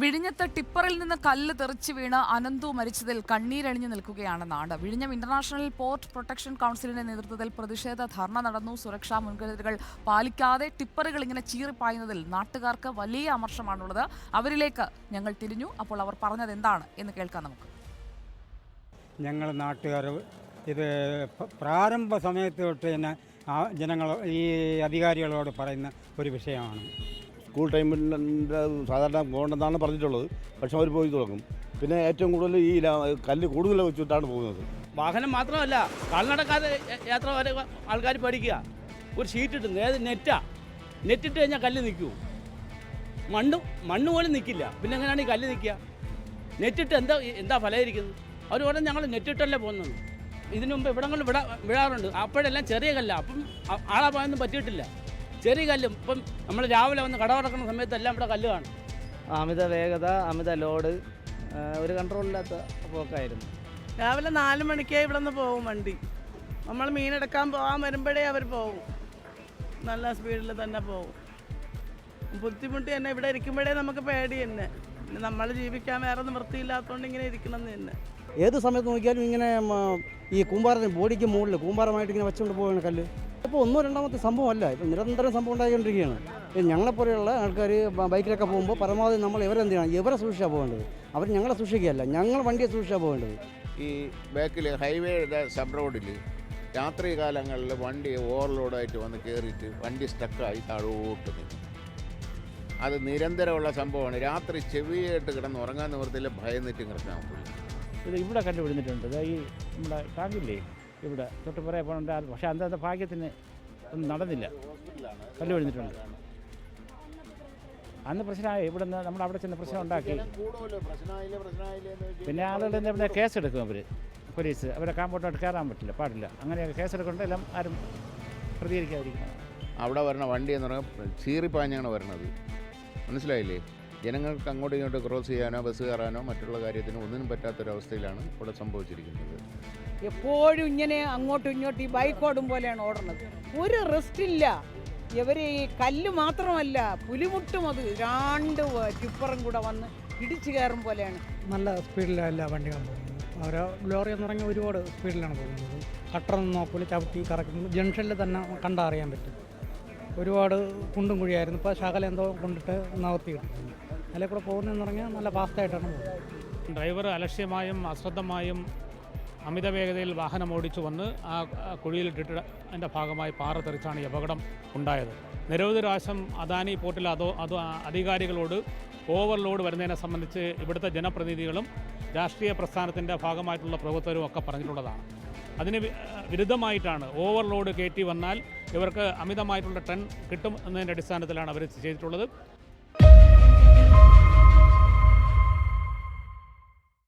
വിഴിഞ്ഞത്ത് ടിപ്പറിൽ നിന്ന് കല്ല് തെറിച്ച് വീണ് അനന്തു മരിച്ചതിൽ കണ്ണീരണിഞ്ഞു നിൽക്കുകയാണ് നാട്. വിഴിഞ്ഞം ഇന്റർനാഷണൽ പോർട്ട് പ്രൊട്ടക്ഷൻ കൗൺസിലിന്റെ നേതൃത്വത്തിൽ പ്രതിഷേധ ധർണ നടന്നു. സുരക്ഷാ മുൻകരുതലുകൾ പാലിക്കാതെ ടിപ്പറുകൾ ഇങ്ങനെ ചീറിപ്പായുന്നതിൽ നാട്ടുകാർക്ക് വലിയ അമർഷമാണുള്ളത്. അവരിലേക്ക് ഞങ്ങൾ തിരിഞ്ഞു. അപ്പോൾ അവർ പറഞ്ഞത് എന്താണ് എന്ന് കേൾക്കാം നമുക്ക്. ഞങ്ങൾ നാട്ടുകാർ ഇത് പ്രാരംഭ സമയത്ത് തൊട്ട് തന്നെ ജനങ്ങൾ ഈ അധികാരികളോട് പറയുന്ന ഒരു വിഷയമാണ്. സ്കൂൾ ടൈമിൽ സാധാരണ പോകേണ്ടതാണ് പറഞ്ഞിട്ടുള്ളത്. പക്ഷെ അവർ പോയി തുടങ്ങും. പിന്നെ ഏറ്റവും കൂടുതൽ ഈ കല്ല് കൂടുതൽ വെച്ചിട്ടാണ് പോകുന്നത്. വാഹനം മാത്രമല്ല കാൽനടക്കാതെ യ- യാത്ര വരെ ആൾക്കാർ പഠിക്കുക ഒരു ഷീറ്റ് ഇട്ടുന്നു ഏത് നെറ്റാ? നെറ്റിട്ട് കഴിഞ്ഞാൽ കല്ല് നിൽക്കൂ. മണ്ണ് മണ്ണ് പോലും നിൽക്കില്ല. പിന്നെ എങ്ങനെയാണ് ഈ കല്ല് നിൽക്കുക? നെറ്റിട്ട് എന്താ എന്താ ഫലമായിരിക്കുന്നത്? അവർ പറഞ്ഞാൽ ഞങ്ങൾ നെറ്റിട്ടല്ലേ പോകുന്നത്. ഇതിനു മുമ്പ് ഇവിടങ്ങളിൽ വിടാ വിടാറുണ്ട്. അപ്പോഴെല്ലാം ചെറിയ കല്ല. അപ്പം ആളെ പോയൊന്നും പറ്റിയിട്ടില്ല. ചെറിയ കല്ലും. ഇപ്പം നമ്മൾ രാവിലെ വന്ന് കട തുറക്കുന്ന സമയത്തെല്ലാം ഇവിടെ കല്ല് കാണും. അമിത വേഗത അമിത ലോഡ് ഒരു കൺട്രോളില്ലാത്ത പോക്കായിരുന്നു. രാവിലെ നാല് മണിക്കേ ഇവിടെ നിന്ന് പോകും വണ്ടി നമ്മൾ മീനെടുക്കാൻ പോകാൻ വരുമ്പോഴേ അവർ പോകും നല്ല സ്പീഡിൽ തന്നെ പോകും ബുദ്ധിമുട്ട് തന്നെ ഇവിടെ ഇരിക്കുമ്പോഴേ നമുക്ക് പേടി തന്നെ. പിന്നെ നമ്മൾ ജീവിക്കാൻ വേറെ നിവൃത്തിയില്ലാത്തതുകൊണ്ട് ഇങ്ങനെ ഇരിക്കണം എന്ന് തന്നെ. ഏത് സമയത്ത് നോക്കിയാലും ഇങ്ങനെ ഈ കൂമ്പാറിന് ബോഡിക്ക് മുകളിൽ കൂമ്പാറമായിട്ട് ഇങ്ങനെ വെച്ചുകൊണ്ട് പോവുകയാണ് കല്ല്? ഇപ്പോൾ ഒന്നോ രണ്ടാമത്തെ സംഭവമല്ല. ഇപ്പോൾ നിരന്തരം സംഭവം ഉണ്ടായിക്കൊണ്ടിരിക്കുകയാണ്. ഞങ്ങളെപ്പോലെയുള്ള ആൾക്കാർ ബൈക്കിലൊക്കെ പോകുമ്പോൾ പരമാവധി നമ്മൾ ഇവരെന്ത് ചെയ്യണം ഇവരെ സൂക്ഷിച്ചാണ് പോകേണ്ടത്. അവർ ഞങ്ങളെ സൂക്ഷിക്കുകയല്ല ഞങ്ങൾ വണ്ടിയെ സൂക്ഷിച്ചാണ് പോകേണ്ടത്. ഈ ബാക്കിൽ ഹൈവേയുടെ സബ് റോഡിൽ രാത്രി കാലങ്ങളിൽ വണ്ടി ഓവർലോഡായിട്ട് വന്ന് കയറിയിട്ട് വണ്ടി സ്റ്റക്കായി താഴോട്ട് നിൽക്കും അത് നിരന്തരമുള്ള സംഭവമാണ്. രാത്രി ചെവിയായിട്ട് കിടന്ന് ഉറങ്ങാൻ നിവൃത്തിയില്ല ഭയന്നിട്ട് കിടക്കാൻ പറ്റില്ല ഇത് ഇവിടെ കണ്ടുപിടിച്ചിട്ടുണ്ട്. ദാ ഈ നമ്മുടെ ടാങ്കില്ലേ? ഇവിടെ. തൊട്ട് പോകണ്ട പക്ഷേ അന്നത്തെ ഭാഗ്യത്തിന് ഒന്നും നടന്നില്ല. കല്ല് കണ്ടുപിടിച്ചിട്ടുണ്ട് അന്ന് പ്രശ്നമായി. ഇവിടെ നിന്ന് നമ്മൾ അവിടെ ചെന്ന് പ്രശ്നം ഉണ്ടാക്കി. പിന്നെ ആളുകൾ തന്നെ ഇവിടെ കേസെടുക്കും അവർ പോലീസ്. അവരെ കാമ്പോട്ടോട്ട് കയറാൻ പറ്റില്ല. പാടില്ല. അങ്ങനെയൊക്കെ കേസെടുക്കൊണ്ട് എല്ലാം ആരും പ്രതികരിക്കാതിരിക്കണം അവിടെ വരണ വണ്ടി എന്ന് പറഞ്ഞാൽ ചീറിപ്പാഞ്ഞാണ് വരണത്. മനസ്സിലായില്ലേ? ജനങ്ങൾക്ക് അങ്ങോട്ടും ഇങ്ങോട്ടും ക്രോസ് ചെയ്യാനോ ബസ് കയറാനോ മറ്റുള്ള കാര്യത്തിനോ ഒന്നിനും പറ്റാത്തൊരവസ്ഥയിലാണ് ഇവിടെ സംഭവിച്ചിരിക്കുന്നത്. എപ്പോഴും ഇങ്ങനെ അങ്ങോട്ടും ഇങ്ങോട്ടും ഈ ബൈക്ക് ഓടും പോലെയാണ് ഓടുന്നത്. ഒരു റെസ്റ്റ് ഇല്ല. ഇവർ ഈ കല്ല് മാത്രമല്ല പുലിമുട്ടും അത് രണ്ട് വ- ടിപ്പറും കൂടെ വന്ന് ഇടിച്ചു കയറും പോലെയാണ്. നല്ല സ്പീഡിലല്ല വണ്ടി പോകുന്നത്. ഓരോ ലോറി എന്ന് പറഞ്ഞാൽ ഒരുപാട് സ്പീഡിലാണ് പോകുന്നത്. കട്ടറൊന്നും നോക്കൂല ചവിട്ടി കറക്കുന്നു ജംഗ്ഷനിൽ തന്നെ കണ്ടറിയാൻ പറ്റും. ഒരുപാട് കുണ്ടും കുഴിയായിരുന്നു. ഇപ്പോൾ ശകലം എന്തോ കൊണ്ടിട്ട് നവർത്തി കിട്ടുന്നു അതിലെ കൂടെ പോകുന്നതെന്ന് പറഞ്ഞാൽ നല്ല ഫാസ്റ്റായിട്ടാണ് പോകുന്നത്. ഡ്രൈവർ അലക്ഷ്യമായും അശ്രദ്ധമായും അമിത വേഗതയിൽ വാഹനം ഓടിച്ചു വന്ന് ആ കുഴിയിലിട്ടിട്ട് അതിന്റെ ഭാഗമായി പാറ തെറിച്ചാണ് ഈ അപകടം ഉണ്ടായത്. നിരവധി പ്രാവശ്യം അദാനി പോർട്ടിൽ അതോ അതോ അധികാരികളോട് ഓവർലോഡ് വരുന്നതിനെ സംബന്ധിച്ച് ഇവിടുത്തെ ജനപ്രതിനിധികളും രാഷ്ട്രീയ പ്രസ്ഥാനത്തിന്റെ ഭാഗമായിട്ടുള്ള പ്രവർത്തകരും ഒക്കെ പറഞ്ഞിട്ടുള്ളതാണ്. അതിന് വിരുദ്ധമായിട്ടാണ് ഓവർലോഡ് കയറ്റി വന്നാൽ ഇവർക്ക് അമിതമായിട്ടുള്ള ടൺ കിട്ടും എന്നതിന്റെ അടിസ്ഥാനത്തിലാണ് അവർ ചെയ്തിട്ടുള്ളത്.